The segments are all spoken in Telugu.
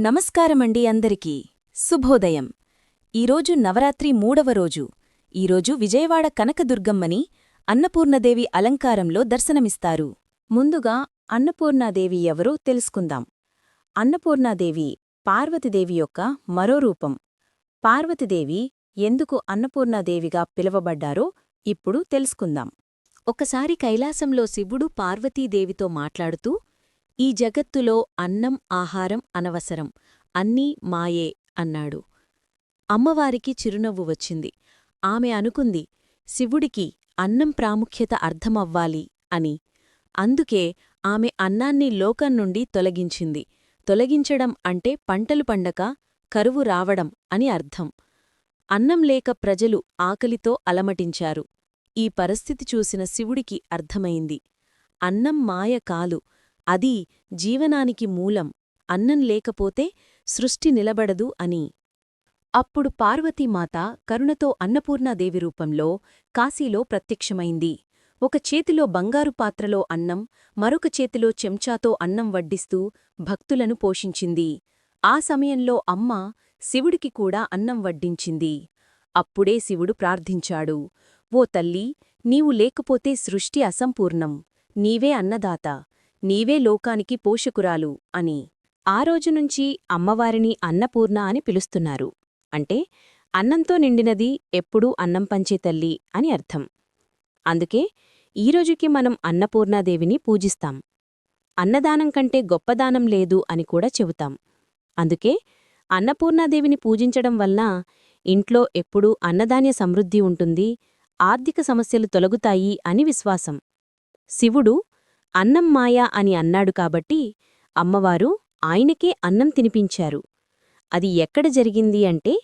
నమస్కారమండి అందరికీ. శుభోదయం. ఈరోజు నవరాత్రి మూడవ రోజు. ఈరోజు విజయవాడ కనకదుర్గమ్మని అన్నపూర్ణదేవి అలంకారంలో దర్శనమిస్తారు. ముందుగా అన్నపూర్ణాదేవి ఎవరో తెలుసుకుందాం. అన్నపూర్ణాదేవి పార్వతీదేవి యొక్క మరో రూపం. పార్వతీదేవి ఎందుకు అన్నపూర్ణాదేవిగా పిలువబడ్డారో ఇప్పుడు తెలుసుకుందాం. ఒకసారి కైలాసంలో శివుడు పార్వతీదేవితో మాట్లాడుతూ ఈ జగత్తులో అన్నం ఆహారం అనవసరం. అన్నీ మాయే అన్నాడు. అమ్మవారికి చిరునవ్వు వచ్చింది. ఆమె అనుకుంది శివుడికి అన్నం ప్రాముఖ్యత అర్థమవ్వాలి అని. అందుకే ఆమె అన్నాన్ని లోకం నుండి తొలగించింది. తొలగించడం అంటే పంటలు పండక కరువు రావడం అని అర్థం. అన్నం లేక ప్రజలు ఆకలితో అలమటించారు. ఈ పరిస్థితి చూసిన శివుడికి అర్థమైంది. అన్నం మాయ కాలు అది జీవనానికి మూలం అన్నం లేకపోతే సృష్టి నిలబడదు అని. అప్పుడు పార్వతీమాత కరుణతో అన్నపూర్ణాదేవి రూపంలో కాశీలో ప్రత్యక్షమైంది. ఒక చేతిలో బంగారు పాత్రలో అన్నం మరొక చేతిలో చెంచాతో అన్నం వడ్డిస్తూ భక్తులను పోషించింది. ఆ సమయంలో అమ్మ శివుడికి కూడా అన్నం వడ్డించింది. అప్పుడే శివుడు ప్రార్థించాడు ఓ తల్లి నీవు లేకపోతే సృష్టి అసంపూర్ణం నీవే అన్నదాత. నీవే లోకానికి పోషకురాలు అని ఆ రోజునుంచి అమ్మవారిని అన్నపూర్ణ అని పిలుస్తున్నారు. అంటే అన్నంతో నిండినది ఎప్పుడూ అన్నం పంచే తల్లి అని అర్థం. అందుకే ఈరోజుకి మనం అన్నపూర్ణాదేవిని పూజిస్తాం. అన్నదానం కంటే గొప్పదానం లేదు అని కూడా చెబుతాం. అందుకే అన్నపూర్ణాదేవిని పూజించడం వల్ల ఇంట్లో ఎప్పుడూ అన్నదాన్య సమృద్ధి ఉంటుంది ఆర్థిక సమస్యలు తొలగుతాయి అని విశ్వాసం. శివుడు అన్నం మాయా అని అన్నాడు కాబట్టి అమ్మవారు ఆయనకే అన్నం తినిపించారు. అది ఎక్కడ జరిగింది అంటే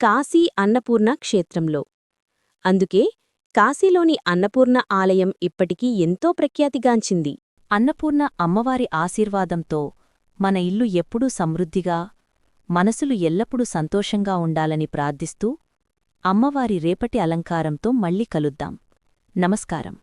కాశీ అన్నపూర్ణ క్షేత్రంలో. అందుకే కాశీలోని అన్నపూర్ణ ఆలయం ఇప్పటికీ ఎంతో ప్రఖ్యాతిగాంచింది. అన్నపూర్ణ అమ్మవారి ఆశీర్వాదంతో మన ఇల్లు ఎప్పుడూ సమృద్ధిగా మనసులు ఎల్లప్పుడూ సంతోషంగా ఉండాలని ప్రార్థిస్తూ అమ్మవారి రేపటి అలంకారంతో మళ్ళీ కలుద్దాం. నమస్కారం.